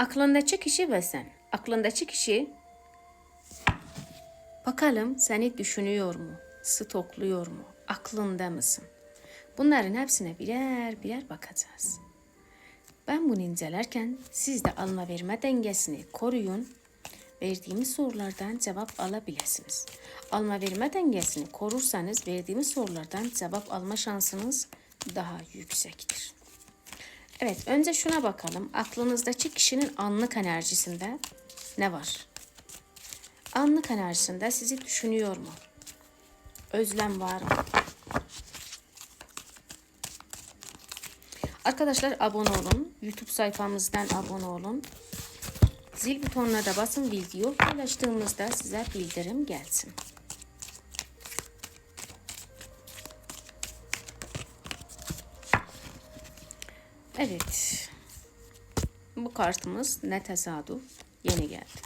Aklındaki kişi ve sen. Aklındaki kişi bakalım seni düşünüyor mu? Stokluyor mu? Aklında mısın? Bunların hepsine birer birer bakacağız. Ben bunu incelerken siz de alma verme dengesini koruyun. Verdiğimiz sorulardan cevap alabilirsiniz. Alma verme dengesini korursanız verdiğimiz sorulardan cevap alma şansınız daha yüksektir. Evet, önce şuna bakalım. Aklınızdaki kişinin anlık enerjisinde ne var? Anlık enerjisinde sizi düşünüyor mu? Özlem var mı? Arkadaşlar abone olun. YouTube sayfamızdan abone olun. Zil butonuna da basın video paylaştığımızda size bildirim gelsin. Evet. Bu kartımız ne tesadüf yeni geldi.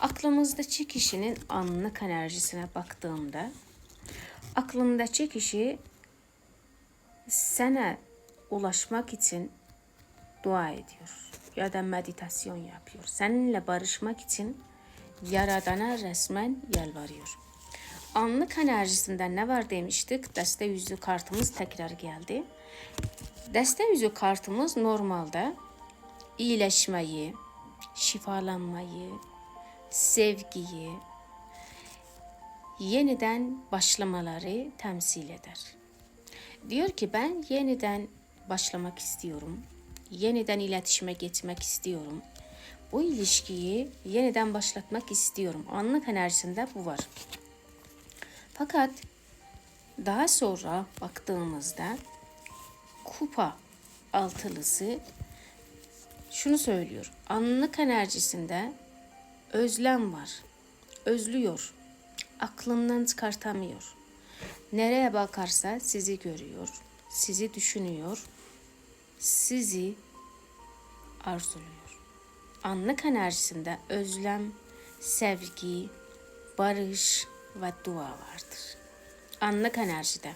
Aklımızdaki kişinin anlık enerjisine baktığımda aklındaki kişi sana ulaşmak için dua ediyor ya da meditasyon yapıyor. Seninle barışmak için Yaradan'a resmen yalvarıyor. Anlık enerjisinde ne var demiştik? Deste yüzü kartımız tekrar geldi. Deste yüzü kartımız normalde iyileşmeyi, şifalanmayı, sevgiyi, yeniden başlamaları temsil eder. Diyor ki ben yeniden başlamak istiyorum. Yeniden iletişime geçmek istiyorum. Bu ilişkiyi yeniden başlatmak istiyorum. Anlık enerjisinde bu var. Fakat daha sonra baktığımızda kupa altılısı şunu söylüyor. Anlık enerjisinde özlem var. Özlüyor. Aklından çıkartamıyor. Nereye bakarsa sizi görüyor, sizi düşünüyor, sizi arzuluyor. Anlık enerjisinde özlem, sevgi, barış ve dua vardır. Anlık enerjide.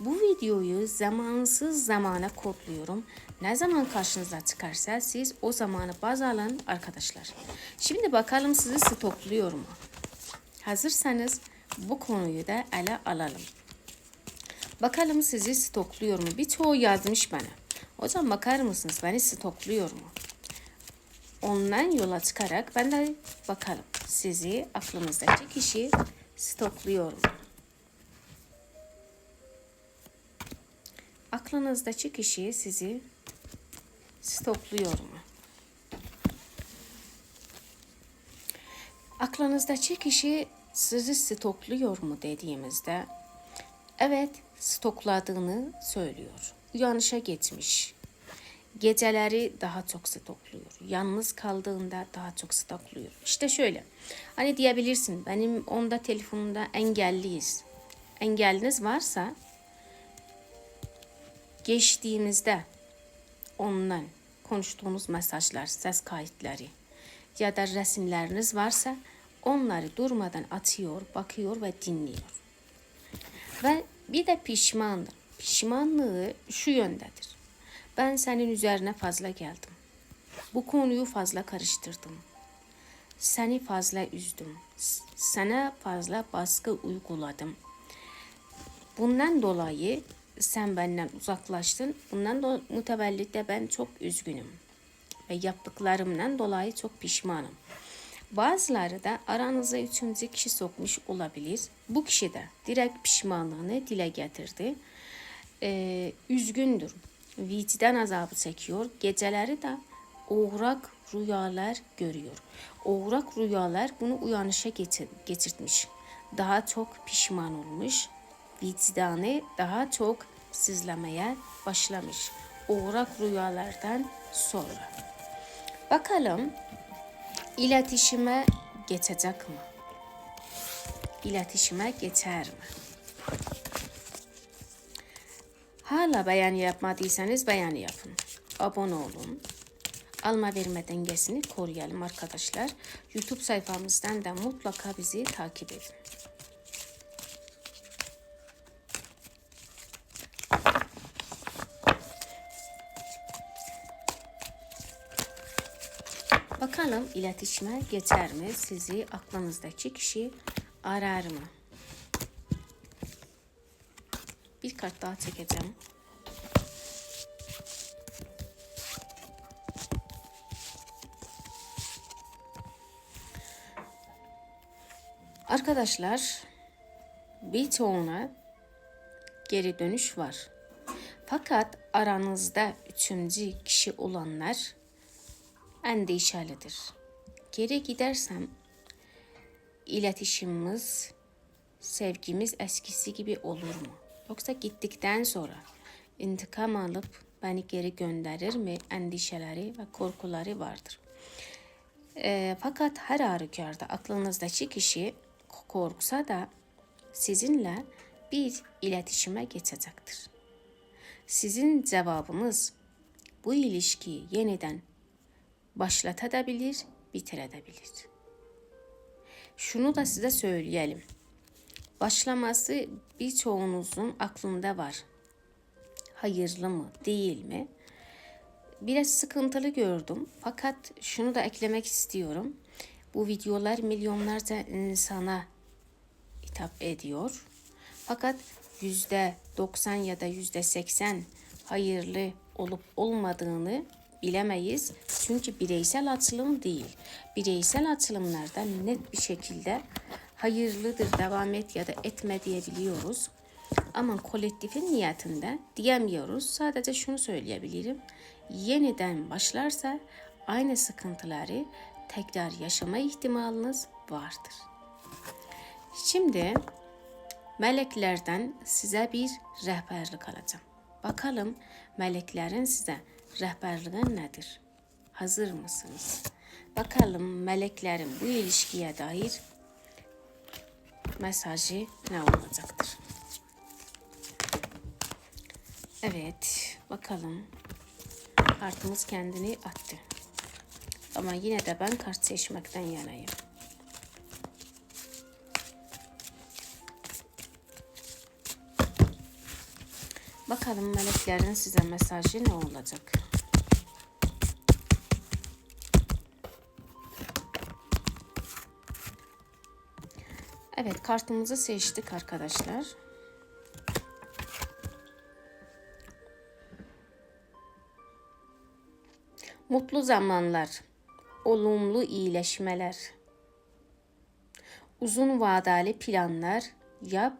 Bu videoyu zamansız zamana kodluyorum. Ne zaman karşınıza çıkarsa siz o zamanı baz alın arkadaşlar. Şimdi bakalım sizi stokluyor mu? Hazırsanız bu konuyu da ele alalım. Bakalım sizi stokluyor mu? Birçoğu yazmış bana. Hocam bakar mısınız beni stokluyor mu? Ondan yola çıkarak ben de bakalım sizi aklınızdaki kişi stokluyor mu? Aklınızdaki kişi sizi stokluyor mu? Aklınızdaki kişi sizi stokluyor mu dediğimizde evet stokladığını söylüyor. Uyanışa geçmiş. Geceleri daha çok stokluyor. Yalnız kaldığında daha çok stokluyor. İşte şöyle. Hani diyebilirsin benim onda telefonumda engelliyiz. Engelliniz varsa geçtiğimizde ondan konuştuğunuz mesajlar, ses kayıtları ya da resimleriniz varsa onları durmadan atıyor, bakıyor ve dinliyor. Ve bir de pişmandır. Pişmanlığı şu yöndedir. Ben senin üzerine fazla geldim. Bu konuyu fazla karıştırdım. Seni fazla üzdüm. Sana fazla baskı uyguladım. Bundan dolayı sen benden uzaklaştın. Bundan da mütevellit de ben çok üzgünüm. Ve yaptıklarımdan dolayı çok pişmanım. Bazıları da aranıza üçüncü kişi sokmuş olabilir. Bu kişi de direkt pişmanlığını dile getirdi. Ee, üzgündür. Vicdan azabı çekiyor. Geceleri de uğrak rüyalar görüyor. Uğrak rüyalar bunu uyanışa getir geçirtmiş. Daha çok pişman olmuş. Vicdanı daha çok sızlamaya başlamış. Uğrak rüyalardan sonra. Bakalım iletişime geçecek mi? İletişime geçer mi? Hala beğen yapmadıysanız beğen yapın. Abone olun. Alma verme dengesini koruyalım arkadaşlar. YouTube sayfamızdan da mutlaka bizi takip edin. Bakalım iletişime geçer mi? Sizi aklınızdaki kişi arar mı? Bir kart daha çekeceğim. Arkadaşlar birçoğuna geri dönüş var. Fakat aranızda üçüncü kişi olanlar endişelidir. Geri gidersem iletişimimiz, sevgimiz eskisi gibi olur mu? Yoksa gittikten sonra intikam alıp beni geri gönderir mi? Endişeleri ve korkuları vardır. E, fakat her halükarda aklınızdaki kişi korksa da sizinle bir iletişime geçecektir. Sizin cevabınız bu ilişkiyi yeniden başlatabilir, bitirebilir. Şunu da size söyleyelim. Başlaması birçoğunuzun aklında var. Hayırlı mı, değil mi? Biraz sıkıntılı gördüm. Fakat şunu da eklemek istiyorum. Bu videolar milyonlarca insana hitap ediyor. Fakat yüzde 90 ya da yüzde 80 hayırlı olup olmadığını bilemeyiz. Çünkü bireysel açılım değil. Bireysel açılımlarda net bir şekilde hayırlıdır devam et ya da etme diyebiliyoruz. Ama kolektifin niyetinde diyemiyoruz. Sadece şunu söyleyebilirim. Yeniden başlarsa aynı sıkıntıları tekrar yaşama ihtimaliniz vardır. Şimdi meleklerden size bir rehberlik alacağım. Bakalım meleklerin size rehberliği nedir? Hazır mısınız? Bakalım meleklerin bu ilişkiye dair mesajı ne olacaktır? Evet, bakalım. Kartımız kendini attı. Ama yine de ben kart seçmekten yanayım. Bakalım meleklerin size mesajı ne olacak? Evet kartımızı seçtik arkadaşlar. Mutlu zamanlar, olumlu iyileşmeler, uzun vadeli planlar yap,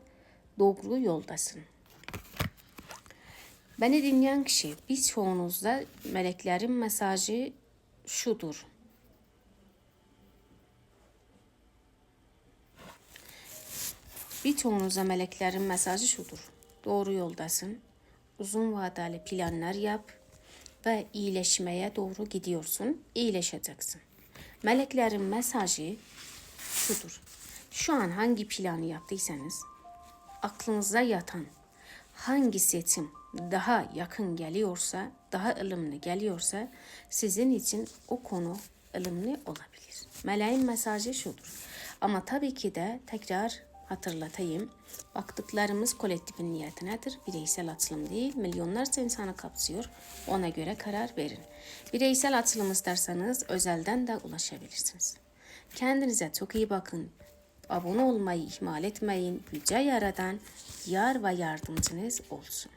doğru yoldasın. Beni dinleyen kişi birçoğunuzda meleklerin mesajı şudur. Birçoğunuza meleklerin mesajı şudur. Doğru yoldasın. Uzun vadeli planlar yap ve iyileşmeye doğru gidiyorsun. İyileşeceksin. Meleklerin mesajı şudur. Şu an hangi planı yaptıysanız aklınıza yatan hangi seçim daha yakın geliyorsa, daha ılımlı geliyorsa sizin için o konu ılımlı olabilir. Meleğin mesajı şudur. Ama tabii ki de tekrar hatırlatayım. Baktıklarımız kolektifin niyetinedir. Bireysel açılım değil, milyonlarca insanı kapsıyor. Ona göre karar verin. Bireysel açılım isterseniz özelden de ulaşabilirsiniz. Kendinize çok iyi bakın. Abone olmayı ihmal etmeyin. Yüce Yaradan yar ve yardımcınız olsun.